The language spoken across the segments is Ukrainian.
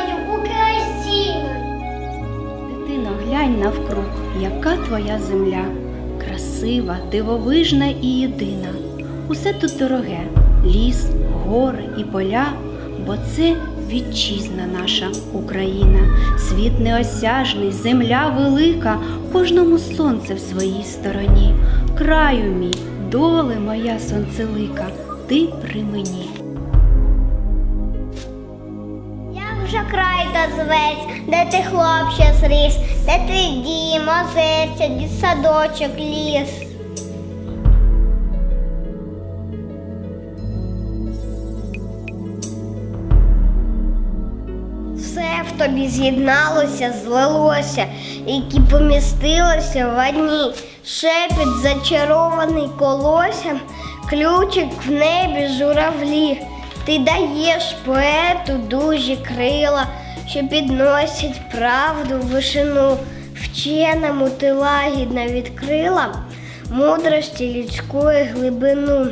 Україною, Україною. Дитино, глянь навкруг, яка твоя земля. Красива, дивовижна і єдина. Усе тут дороге ліс, гори і поля, бо це вітчизна наша Україна, світ неосяжний, земля велика, кожному сонце в своїй стороні. Краю мій, доле моя сонцелика, ти при мені. Вже край дозвець, де ти хлопче зріс, де ти дім, озерця, дітсадочок, ліс. Все в тобі з'єдналося, злилося, які помістилося в одній. Шепіт зачарований колоссям, ключик в небі журавлі. Ти даєш поету дужі крила, що підносять правду вишину. Вченому ти лагідно відкрила мудрості людської глибину.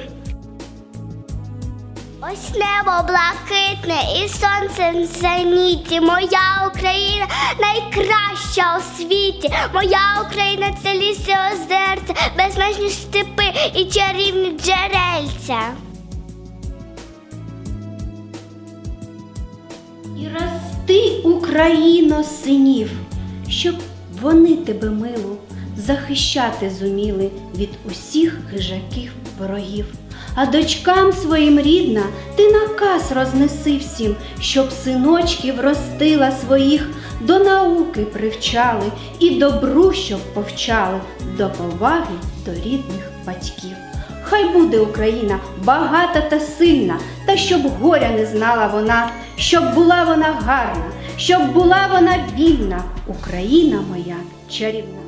Ось небо блакитне і сонце в зеніті. Моя Україна найкраща у світі. Моя Україна це ліси озерця, безмежні степи і чарівні джерельця. І рости, Україно, синів, щоб вони тебе мило захищати зуміли від усіх хижаків ворогів. А дочкам своїм рідна ти наказ рознеси всім, щоб синочків ростила своїх, до науки привчали і добру, щоб повчали, до поваги до рідних батьків. Хай буде Україна багата та сильна, та щоб горя не знала вона, щоб була вона гарна, щоб була вона вільна, Україна моя чарівна.